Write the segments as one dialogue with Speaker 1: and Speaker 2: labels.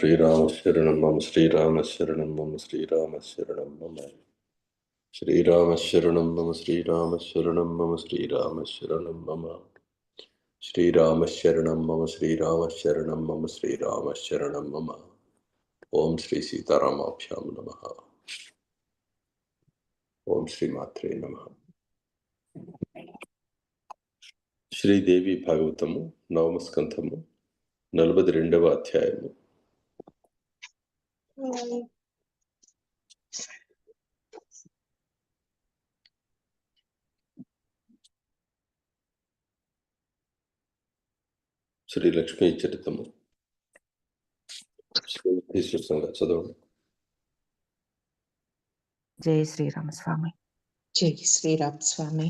Speaker 1: ശ്രീരാമശരണം മം ശ്രീരാമശരണം മം ശ്രീരാമശരണം മമ ശ്രീരാമശരണം മം ശ്രീരാമശരണം മം ശ്രീരാമശരണം മമ ശ്രീരാമശരണം മമ ശ്രീരാമശരണം മമ. ശ്രീരാമശരണം മമ ഓം ശ്രീ സീതാരാമാഭ്യാം നമ. ഓം ശ്രീ മാത്രേ നമ. ശ്രീദേവി భాగవతము నవమస్కంధము നൽപത് രണ്ടവ അധ്യായമോ. శ్రీ లక్ష్మీ చరితము చదవండి.
Speaker 2: జై శ్రీరామ స్వామి
Speaker 3: జై శ్రీరామ్ స్వామి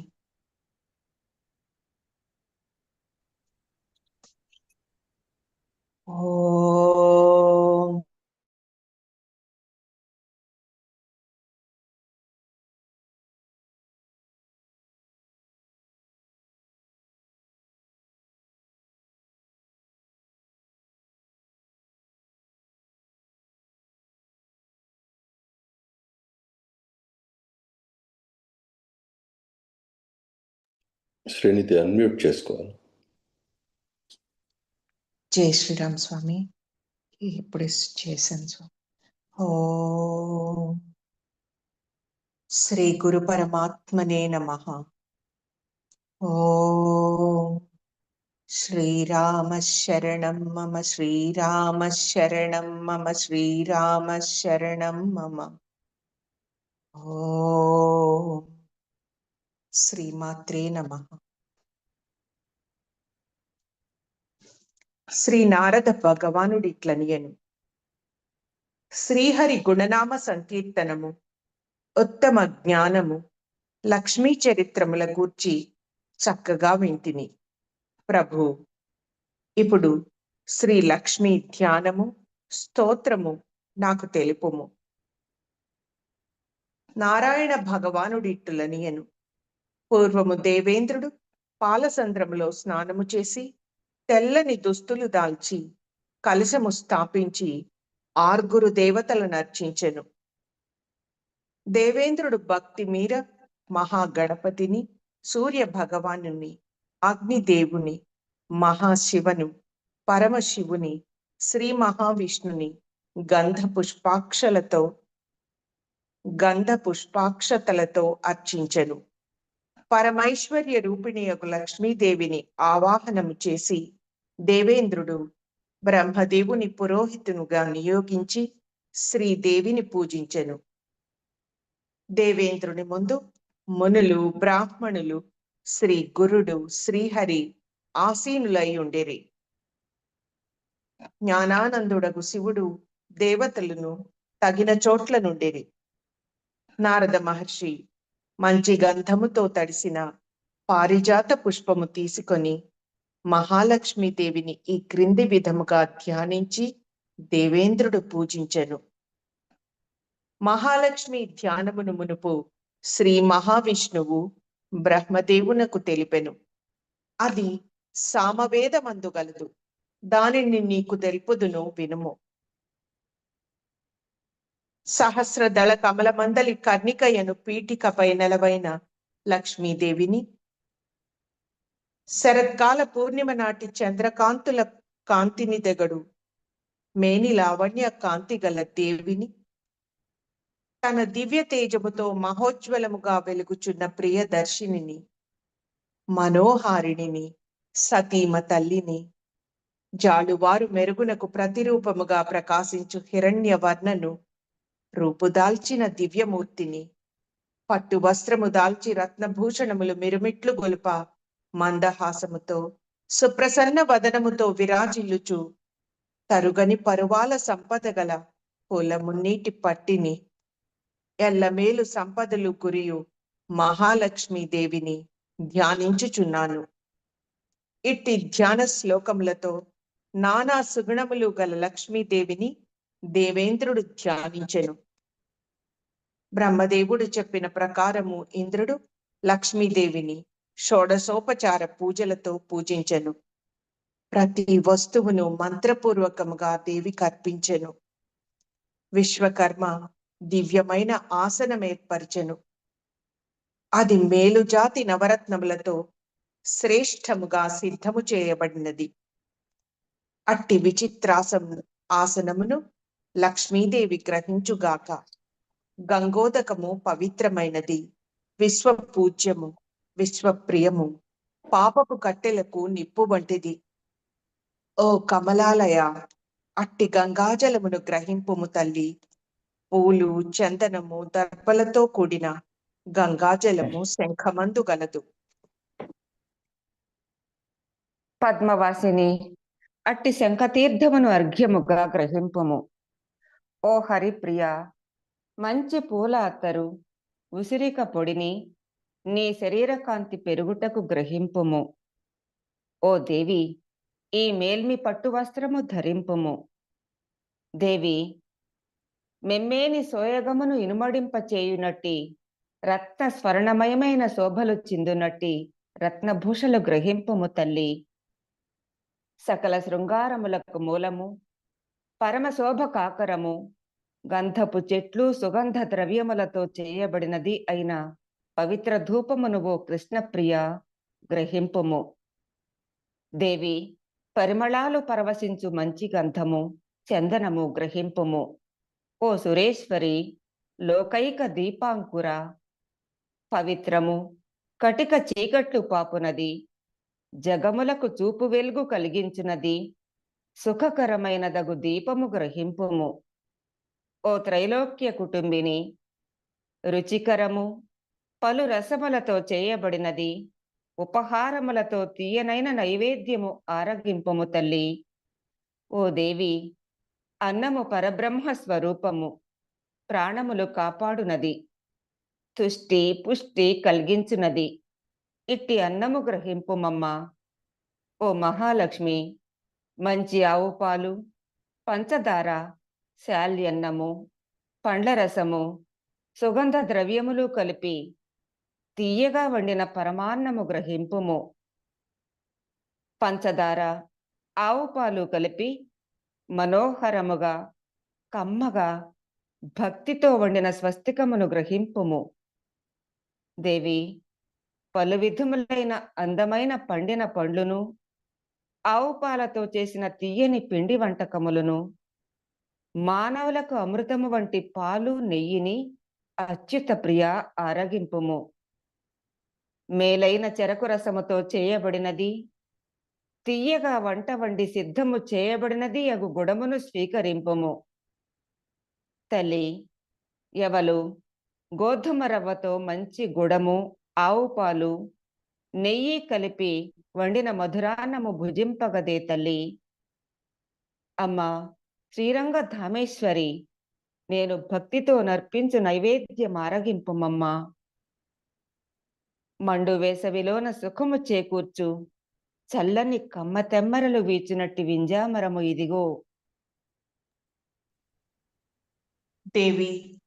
Speaker 1: శ్రేణితి అన్మ్యూట్ చేసుకోవాలి.
Speaker 3: జై శ్రీరామ్ స్వామి. ఇప్పుడు చేశాను స్వామి. ఓం. శ్రీ గురు పరమాత్మనే నమ. ఓం. శ్రీరామ శరణం మమ శ్రీరామ శరణం మమ శ్రీరామ శరణం మమ. ఓ. శ్రీమాత్రే నమ. శ్రీ నారద భగవానుడిట్లనియను శ్రీహరి గుణనామ సంకీర్తనము ఉత్తమ జ్ఞానము లక్ష్మీ చరిత్రముల గూర్చి చక్కగా వింటిని. ప్రభు ఇప్పుడు శ్రీ లక్ష్మీ ధ్యానము స్తోత్రము నాకు తెలుపుము. నారాయణ భగవానుడిట్టులనియను పూర్వము దేవేంద్రుడు పాలసంద్రములో స్నానము చేసి తెల్లని దుస్తులు దాల్చి కలశము స్థాపించి ఆర్గురు దేవతలను అర్చించెను దేవేంద్రుడు భక్తి మీర మహాగణపతిని సూర్య భగవానుని అగ్నిదేవుని మహాశివను పరమశివుని శ్రీ మహావిష్ణుని గంధ పుష్పాక్షలతో గంధ పుష్పాక్షతలతో అర్చించెను. పరమైశ్వర్య రూపిణి యొక్క లక్ష్మీదేవిని ఆవాహనము చేసి దేవేంద్రుడు బ్రహ్మదేవుని పురోహితునుగా నియోగించి శ్రీదేవిని పూజించెను. దేవేంద్రుని ముందు మునులు బ్రాహ్మణులు శ్రీ గురుడు శ్రీహరి ఆసీనులై ఉండేరి. జ్ఞానానందుడగు శివుడు దేవతలను తగిన చోట్ల నుండిరి. నారద మహర్షి మంచి గంధముతో తడిసిన పారిజాత పుష్పము తీసుకొని మహాలక్ష్మీదేవిని ఈ క్రింది విధముగా ధ్యానించి దేవేంద్రుడు పూజించెను. మహాలక్ష్మి ధ్యానమును మునుపు శ్రీ మహావిష్ణువు బ్రహ్మదేవునకు తెలిపెను. అది సామవేదమందు గలదు. దానిని నీకు తెలుపుదును వినుము. సహస్రదళ కమలమందలి కర్ణికయను పీఠికపై నెలవైన లక్ష్మీదేవిని శరత్కాల పూర్ణిమ నాటి చంద్రకాంతుల కాంతిని దెగడు మేని లావణ్య కాంతి గల దేవిని. తన దివ్య తేజముతో మహోజ్వలముగా వెలుగుచున్న ప్రియదర్శినిని మనోహారిణిని సతీమ తల్లిని జాలువారు మెరుగునకు ప్రతిరూపముగా ప్రకాశించు హిరణ్య వర్ణను రూపుదాల్చిన దివ్యమూర్తిని పట్టు వస్త్రము దాల్చి రత్నభూషణములు మిరుమిట్లు గొలుప మందహాసముతో సుప్రసన్న వదనముతో విరాజిల్లుచు తరుగని పరువాల సంపద గల పొలమున్నీటి పట్టిని ఎల్లమేలు సంపదలు కురియు మహాలక్ష్మీదేవిని ధ్యానించుచున్నాను. ఇట్టి ధ్యాన శ్లోకములతో నానా సుగుణములు గల లక్ష్మీదేవిని దేవేంద్రుడు ధ్యానించెను. బ్రహ్మదేవుడు చెప్పిన ప్రకారము ఇంద్రుడు లక్ష్మీదేవిని షోడసోపచార పూజలతో పూజించెను. ప్రతి వస్తువును మంత్రపూర్వకముగా దేవికి అర్పించెను విశ్వకర్మ దివ్యమైన ఆసనం ఏర్పరచెను. అది మేలుజాతి నవరత్నములతో శ్రేష్టముగా సిద్ధము చేయబడినది. అట్టి విచిత్రాసం ఆసనమును లక్ష్మీదేవి గ్రహించుగాక గంగోదకము పవిత్రమైనది. విశ్వ పూజ్యము విశ్వప్రియము. పాపపు కట్టెలకు నిప్పు వంటిది. ఓ కమలాలయ అట్టి గంగాజలమును గ్రహింపుము తల్లి. పూలు చందనము దర్పలతో కూడిన గంగాజలము శంఖమందు గలదు.
Speaker 2: పద్మవాసిని అట్టి శంఖతీర్థమును అర్ఘ్యముగా గ్రహింపుము. ఓ హరిప్రియ మంచి పూల అత్తరు ఉసిరిక పొడిని నీ శరీర కాంతి పెరుగుటకు గ్రహింపుము. ఓ దేవి ఈ మేల్మి పట్టు వస్త్రము ధరింపుము. దేవి మెమ్మేని సోయగమును ఇనుమడింప చేయునట్టి రత్న స్వర్ణమయమైన శోభలు చిందునట్టి రత్నభూషలు గ్రహింపుము తల్లి. సకల శృంగారములకు మూలము పరమశోభ కాకరము గంధపు చెట్లు సుగంధ ద్రవ్యములతో చేయబడినది అయిన పవిత్ర ధూపమును ఓ కృష్ణప్రియ గ్రహింపుము. దేవి పరిమళాలు పరవశించు మంచి గంధము చందనము గ్రహింపుము. ఓ సురేశ్వరి లోకైక దీపాంకుర పవిత్రము కటిక చీకట్లు పాపునది జగములకు చూపు వెలుగు కలిగించునది సుఖకరమైనదగు దీపము గ్రహింపుము. ఓ త్రైలోక్య కుటుంబిని రుచికరము పలు రసములతో చేయబడినది. ఉపహారములతో తీయనైన నైవేద్యము ఆరగింపము తల్లి. ఓ దేవి అన్నము పరబ్రహ్మ స్వరూపము ప్రాణములు కాపాడునది. తుష్టి పుష్టి కలిగించునది. ఇట్టి అన్నము గ్రహింపుమమ్మ. ఓ మహాలక్ష్మి మంచి ఆవు పాలు పంచదార శాల్యన్నము పండ్ల రసము సుగంధ ద్రవ్యములు కలిపి తీయగా వండిన పరమాన్నము గ్రహింపుము. పంచదార ఆవు పాలు కలిపి మనోహరముగా కమ్మగా భక్తితో వండిన స్వస్తికమును గ్రహింపుము. దేవి పలు విధములైన అందమైన పండిన పండ్లును ఆవు పాలతో చేసిన తీయని పిండి వంటకములను మానవులకు అమృతము వంటి పాలు నెయ్యిని అచ్యుత ప్రియ ఆరగింపుము. మేలైన చెరకు రసముతో చేయబడినది. తీయగా వంట వండి సిద్ధము చేయబడినది. అగు గుడమును స్వీకరింపుము. తల్లి ఎవలు? గోధుమ రవ్వతో మంచి గుడము ఆవు పాలు నెయ్యి కలిపి వండిన మధురాన్నము భుజింపగదే తల్లి. అమ్మ శ్రీరంగ ధామేశ్వరి నేను భక్తితో నర్పించు నైవేద్యం ఆరగింపుమమ్మా. మండు వేసవిలోన సుఖము చేకూర్చు. చల్లని కమ్మ తెమ్మరలు వీచినట్టి వింజామరము ఇదిగో.
Speaker 3: దేవి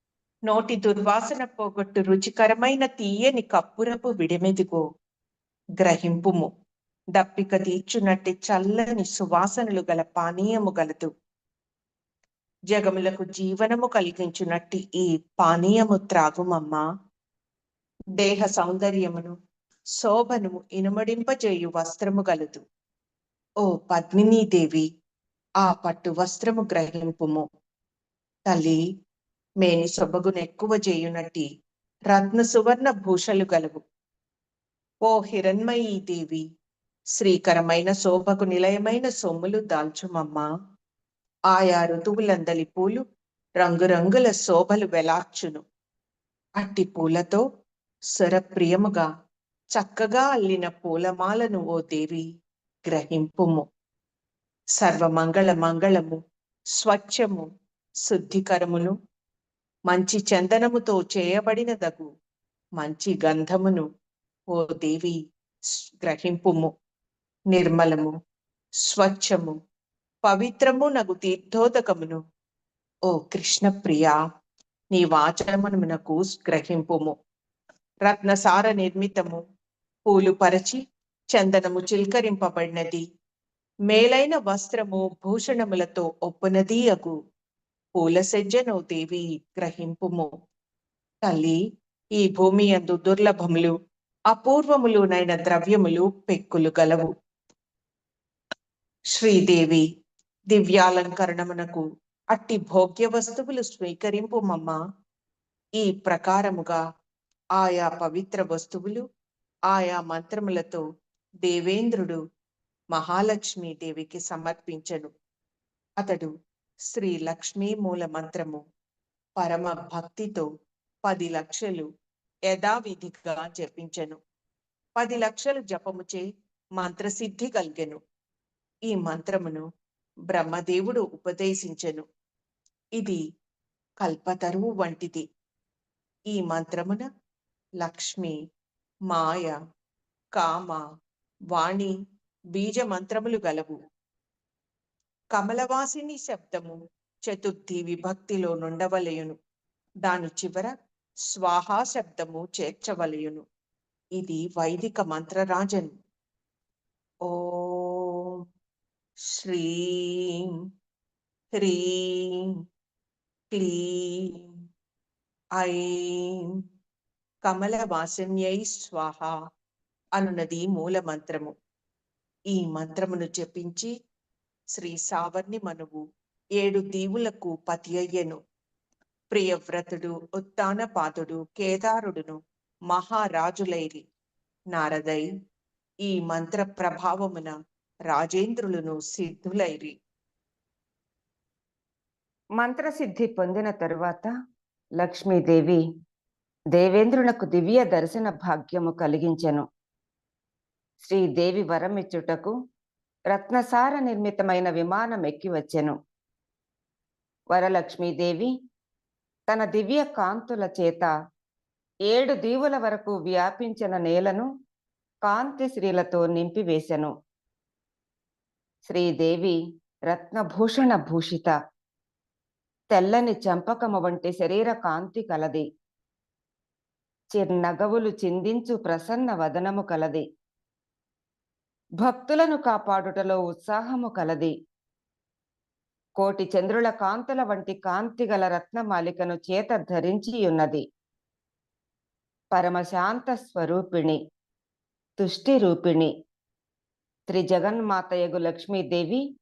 Speaker 3: నోటి దుర్వాసన పోగొట్టు రుచికరమైన తీయని కప్పురపు విడిమెదిగో. గ్రహింపుము దప్పిక తీర్చునట్టి చల్లని సువాసనలు గల పానీయము గలదు. జగములకు జీవనము కలిగించునట్టి ఈ పానీయము త్రాగుమమ్మా. దేహ సౌందర్యమును శోభను ఇనుమడింపజేయు వస్త్రము గలదు. ఓ పద్మినీదేవి ఆ పట్టు వస్త్రము గ్రహింపుము. తల్లి మేని సొబగును ఎక్కువ చేయునట్టి రత్న సువర్ణ భూషలు గలవు. ఓ హిరణ్మయీ దేవి శ్రీకరమైన శోభకు నిలయమైన సొమ్ములు దాల్చుమమ్మా. ఆయా ఋతువులందలి పూలు రంగురంగుల శోభలు వెలార్చును. అట్టి పూలతో స్వరప్రియముగా చక్కగా అల్లిన పూలమాలను ఓ దేవి గ్రహింపుము. సర్వమంగళ మంగళము స్వచ్ఛము శుద్ధికరమును మంచి చందనముతో చేయబడినదగు మంచి గంధమును ఓ దేవి గ్రహింపుము. నిర్మలము స్వచ్ఛము పవిత్రము నగు తీర్థోదకమును ఓ కృష్ణ ప్రియా నీ వాచనమునకు గ్రహింపుము. రత్నసార నిర్మితము. పూలు పరచి చందనము చిల్కరింపబడినది. మేలైన వస్త్రము భూషణములతో ఒప్పునది అగు. పూల సజ్జను దేవి గ్రహింపుము. తల్లి ఈ భూమి అందు దుర్లభములు అపూర్వములునైన ద్రవ్యములు పెక్కులు గలవు. శ్రీదేవి దివ్యాలంకరణమునకు అట్టి భోగ్య వస్తువులు స్వీకరింపు మమ్మ ఈ ప్రకారముగా ఆయా పవిత్ర వస్తువులు ఆయా మంత్రములతో దేవేంద్రుడు మహాలక్ష్మీ దేవికి సమర్పించను. అతడు శ్రీ లక్ష్మీ మూల మంత్రము పరమ భక్తితో పది లక్షలు యథావిధిగా జపించెను. పది లక్షలు జపముచే మంత్రసిద్ధి కలిగెను. ఈ మంత్రమును బ్రహ్మదేవుడు ఉపదేశించెను. ఇది కల్పతరువు వంటిది. ఈ మంత్రమున లక్ష్మి మాయ కామ వాణి బీజ మంత్రములు గలవు. కమలవాసిని శబ్దము చతుర్థి విభక్తిలో నుండవలయును. దాని చివర స్వాహా శబ్దము చేర్చవలయును. ఇది వైదిక మంత్రరాజన్. ఓ శ్రీం హ్రీం క్లీం ఐం కమలవాసిన్యై స్వాహ అనునది మూల మంత్రము ఈ మంత్రమును జపించి శ్రీ సావర్ణి మనువు ఏడు దీవులకు పతి అయ్యెను ప్రియవ్రతుడు ఉత్తానపాదుడు కేదారుడును మహారాజులైరి. నారదై ఈ మంత్ర ప్రభావమున రాజేంద్రులను సిద్ధులైరి.
Speaker 2: మంత్రసిద్ధి పొందిన తరువాత లక్ష్మీదేవి దేవేంద్రునకు దివ్య దర్శన భాగ్యము కలిగించెను. శ్రీదేవి వరమిచ్చుటకు రత్నసార నిర్మితమైన విమానం ఎక్కి వచ్చెను. వరలక్ష్మీదేవి తన దివ్య కాంతుల చేత ఏడు దీవుల వరకు వ్యాపించిన నేలను కాంతి శ్రీలతో నింపివేశెను శ్రీదేవి రత్నభూషణ భూషిత. తెల్లని చంపకము వంటి శరీర కాంతి కలది. చిర్నగవులు చిందించు ప్రసన్న వదనము కలది. భక్తులను కాపాడుటలో ఉత్సాహము కలది. కోటి చంద్రుల కాంతుల వంటి కాంతి గల రత్నమాలికను చేత ధరించి ఉన్నది పరమశాంత స్వరూపిణి తుష్టి రూపిణి త్రిజగన్మాతయగు లక్ష్మీదేవి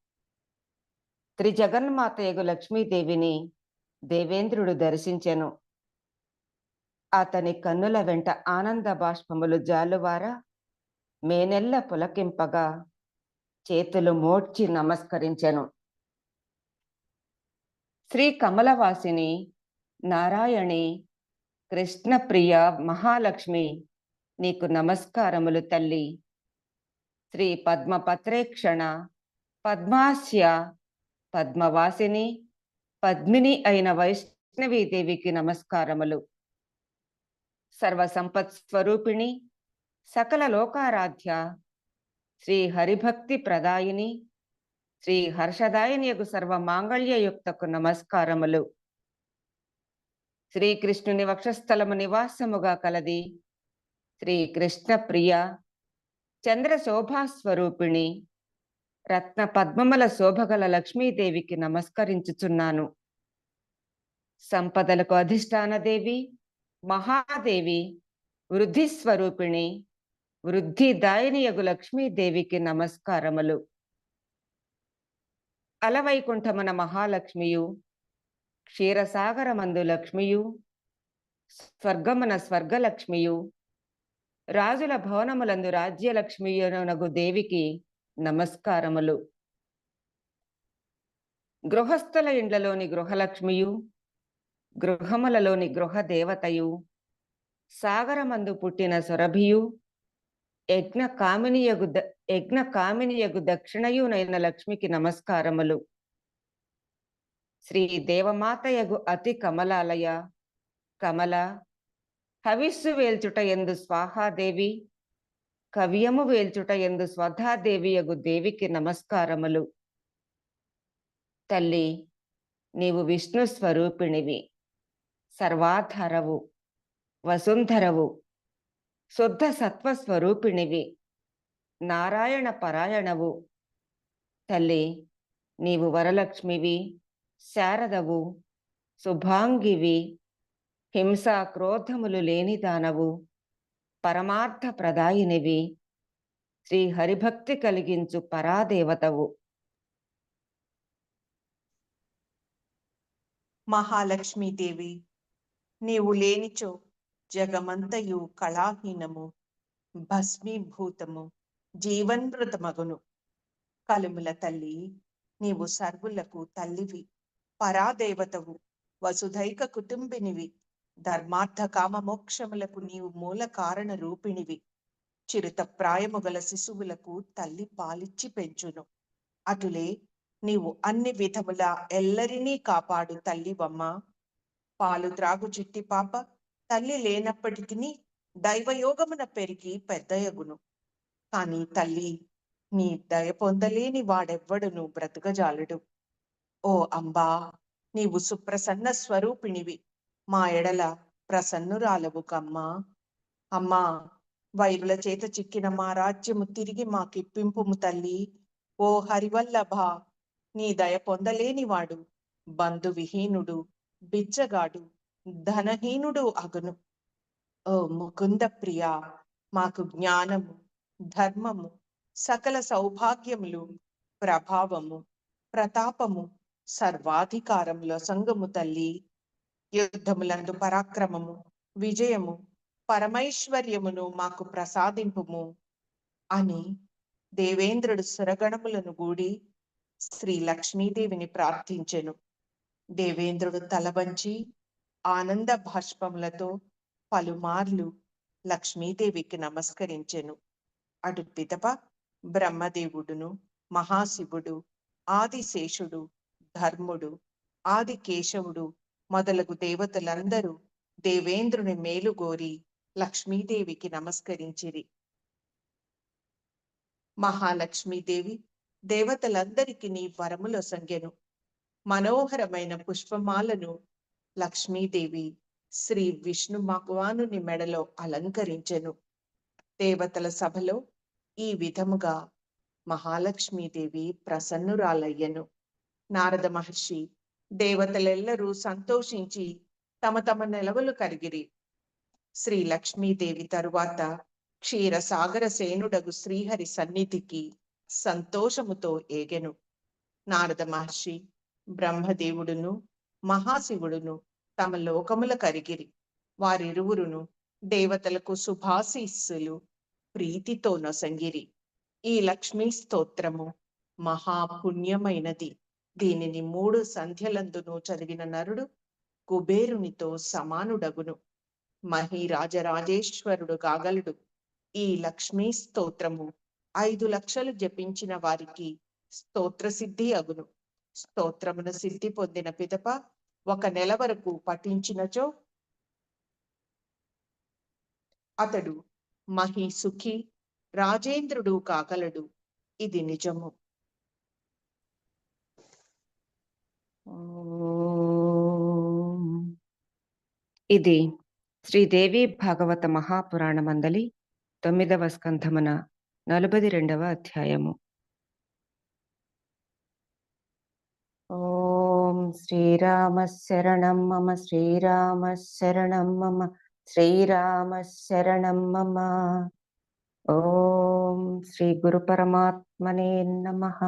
Speaker 2: త్రిజగన్మాతయగు లక్ష్మీదేవిని దేవేంద్రుడు దర్శించెను. అతని కన్నుల వెంట ఆనంద బాష్పములు జాలువారా? మేనెల్ల పులకింపగా చేతులు మోడ్చి నమస్కరించెను. శ్రీ కమలవాసిని నారాయణి కృష్ణప్రియ మహాలక్ష్మి నీకు నమస్కారములు తల్లి. శ్రీ పద్మపత్రేక్షణ పద్మాస్య పద్మవాసిని పద్మిని అయిన వైష్ణవీదేవికి నమస్కారములు. సర్వసంపత్ స్వరూపిణి సకల లోకారాధ్య శ్రీ హరిభక్తి ప్రదాయిని శ్రీ హర్షదాయనియకు సర్వ మాంగళ్యయుక్తకు నమస్కారములు. శ్రీకృష్ణుని వక్షస్థలము నివాసముగా కలది శ్రీకృష్ణ ప్రియ చంద్ర శోభాస్వరూపిణి రత్న పద్మముల శోభగల లక్ష్మీదేవికి నమస్కరించుచున్నాను. సంపదలకు అధిష్టాన దేవి మహాదేవి వృద్ధి స్వరూపిణి వృద్ధి వృద్ధిదాయినియగు లక్ష్మీదేవికి నమస్కారములు. అలవైకుంఠమున మహాలక్ష్మియు క్షీరసాగరమందు లక్ష్మియు స్వర్గమున స్వర్గలక్ష్మియు రాజుల భవనములందు రాజ్యలక్ష్మియునగు దేవికి నమస్కారములు. గృహస్థల ఇండ్లలోని గృహలక్ష్మియు గృహములలోని గృహ దేవతయు సాగరమందు పుట్టిన సురభియు యజ్ఞ కామినియగు ద- యజ్ఞ కామినియగు దక్షిణయునైన లక్ష్మికి నమస్కారములు. శ్రీ దేవమాతయగు అతి కమలాలయ కమల హవిస్సు వేల్చుట ఎందు స్వాహాదేవి కవ్యము వేల్చుట ఎందు స్వధాదేవియగు దేవికి నమస్కారములు. తల్లి నీవు విష్ణు స్వరూపిణివి. సర్వాధరవు వసుంధరవు శుద్ధ సత్వస్వరూపిణివి నారాయణ పరాయణవు తల్లి నీవు వరలక్ష్మివి శారదవు శుభాంగివి హింసా క్రోధములు లేని దానవు పరమార్థ ప్రదాయినివి శ్రీ హరిభక్తి కలిగించు పరాదేవతవు.
Speaker 3: మహాలక్ష్మీదేవి నీవు లేనిచో జగమంతయు కళాహీనము భస్మీభూతము జీవన్మృతమగును. కలుముల తల్లి నీవు సర్వులకు తల్లివి పరాదేవతవు వసుధైక కుటుంబినివి ధర్మార్థ కామ మోక్షములకు నీవు మూల కారణ రూపిణివి. చిరుత ప్రాయము గల శిశువులకు తల్లి పాలిచ్చి పెంచును. అటులే నీవు అన్ని విధముల ఎల్లరినీ కాపాడు తల్లివమ్మ. పాలు త్రాగు చిట్టి పాప తల్లి లేనప్పటికీ దైవయోగమున పెరిగి పెద్దయగును. కాని తల్లి నీ దయ పొందలేని వాడెవ్వడును బ్రతుకజాలడు. ఓ అంబా నీవు సుప్రసన్న స్వరూపిణివి. మా ఎడల ప్రసన్నురాలవు కమ్మా. అమ్మా వైరుల చేత చిక్కిన మా రాజ్యము తిరిగి మాకిప్పింపుము తల్లి. ఓ హరివల్లభ నీ దయ పొందలేనివాడు బంధువిహీనుడు. బిచ్చగాడు ధనహీనుడు అగును. ఓ ముకుంద ప్రియ మాకు జ్ఞానము ధర్మము సకల సౌభాగ్యములు ప్రభావము ప్రతాపము సర్వాధికారంలో సంగము తల్లి. యుద్ధములందు పరాక్రమము విజయము పరమైశ్వర్యమును మాకు ప్రసాదింపుము అని దేవేంద్రుడు సురగణములను గూడి శ్రీ లక్ష్మీదేవిని ప్రార్థించెను. దేవేంద్రుడు తలబంచి ఆనంద భాష్పములతో పలుమార్లు లక్ష్మీదేవికి నమస్కరించెను. అటు పిదప బ్రహ్మదేవుడును మహాశివుడు ఆదిశేషుడు ధర్ముడు ఆది కేశవుడు మొదలగు దేవతలందరూ దేవేంద్రుని మేలుగోరి లక్ష్మీదేవికి నమస్కరించిరి. మహాలక్ష్మీదేవి దేవతలందరికి నీ వరముల సంఖ్యను మనోహరమైన పుష్పమాలను లక్ష్మీదేవి శ్రీ విష్ణు భగవానుని మెడలో అలంకరించెను. దేవతల సభలో ఈ విధముగా మహాలక్ష్మీదేవి ప్రసన్నురాలయ్యను. నారద మహర్షి దేవతలెల్లరూ సంతోషించి తమ తమ నిలవలు కరిగిరి. శ్రీ లక్ష్మీదేవి తరువాత క్షీరసాగర సేనుడగు శ్రీహరి సన్నిధికి సంతోషముతో ఏగెను. నారద మహర్షి బ్రహ్మదేవుడును మహాశివుడును తమ లోకముల కరిగిరి. వారిరువురును దేవతలకు శుభాశీస్సులు ప్రీతితో నొసంగిరి. ఈ లక్ష్మీ స్తోత్రము మహాపుణ్యమైనది. దీనిని మూడు సంధ్యలందును చదివిన నరుడు కుబేరునితో సమానుడగును. మహిరాజరాజేశ్వరుడు కాగలడు ఈ లక్ష్మీ స్తోత్రము ఐదు లక్షలు జపించిన వారికి స్తోత్రసిద్ధి అగును. స్తోత్రమును సిద్ధి పొందిన పిదప ఒక నెల వరకు పఠించినచో? అతడు మహి సుఖి రాజేంద్రుడు కాగలడు. ఇది నిజము.
Speaker 2: ఇది శ్రీదేవి భాగవత మహాపురాణమందలి తొమ్మిదవ స్కంధమున నలభై రెండవ అధ్యాయము. ఓం శ్రీరామ శరణం మమ శ్రీరామ శరణం మమ శ్రీరామ శరణం మమ. ఓం శ్రీ గురు పరమాత్మనే నమః.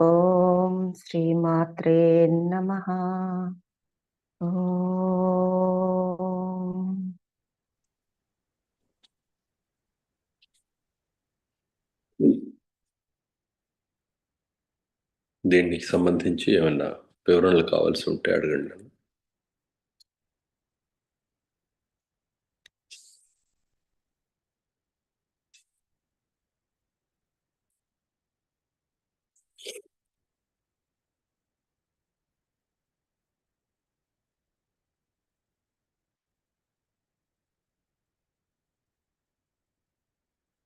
Speaker 2: ఓం శ్రీమాత్రే నమ. ఓం.
Speaker 1: దీనికి సంబంధించి ఏమన్నా వివరణలు కావాల్సి ఉంటే అడగండి నన్ను.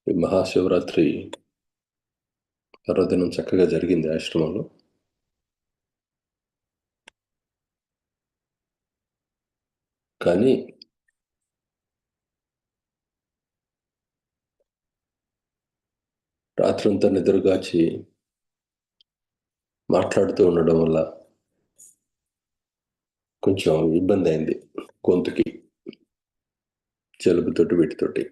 Speaker 1: మహాశివరాత్రి పర్వదినం చక్కగా జరిగింది ఆశ్రమంలో కానీ రాత్రంతా నిద్రగాచి మాట్లాడుతూ ఉండడం వల్ల కొంచెం ఇబ్బంది అయింది గొంతుకి జలుబుతోటి వీటితోటి.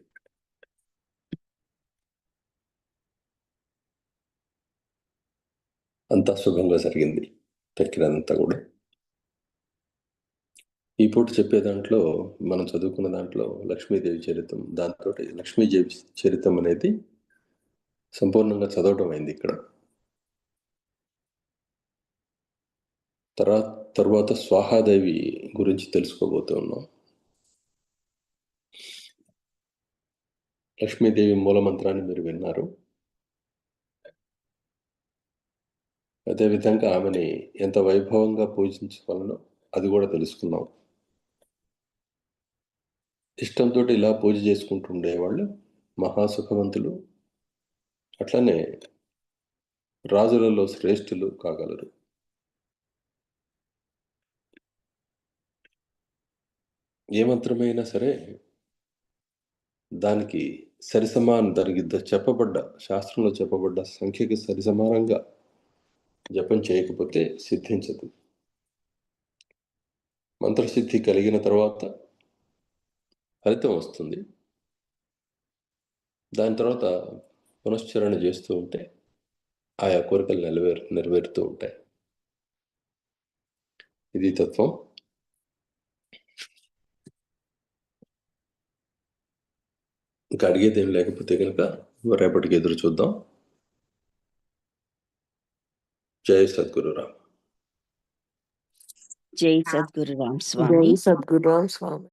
Speaker 1: అంతా సుఖంగా జరిగింది. తక్కినంతా కూడా. ఈ పూట చెప్పే దాంట్లో మనం చదువుకున్న దాంట్లో లక్ష్మీదేవి చరిత్రం దాంతో లక్ష్మీదేవి చరిత్రం అనేది సంపూర్ణంగా చదవడం అయింది ఇక్కడ. తర్వాత తర్వాత స్వాహాదేవి గురించి తెలుసుకోబోతూ ఉన్నాం. లక్ష్మీదేవి మూలమంత్రాన్ని మీరు విన్నారు. అదేవిధంగా ఆమెని ఎంత వైభవంగా పూజించవలనో అది కూడా తెలుసుకున్నాం. ఇష్టంతో ఇలా పూజ చేసుకుంటుండే వాళ్ళు మహాసుఖవంతులు. అట్లనే రాజులలో శ్రేష్ఠులు కాగలరు. ఏ మంత్రమైనా సరే దానికి సరిసమాన దానికి చెప్పబడ్డ శాస్త్రంలో చెప్పబడ్డ సంఖ్యకి సరిసమానంగా జపం చేయకపోతే సిద్ధించదు. మంత్రసిద్ధి కలిగిన తర్వాత ఫలితం వస్తుంది. దాని తర్వాత పునశ్చరణ చేస్తూ ఉంటే ఆయా కోరికలు నెరవేరు నెరవేరుతూ ఉంటాయి. ఇది తత్వం. ఇంకా అడిగేది ఏం లేకపోతే కనుక రేపటికి ఎదురు చూద్దాం. జై సద్గురురామ్.
Speaker 4: జై సద్గురు రామ్ స్వామి.
Speaker 5: జై సద్గురు స్వామి.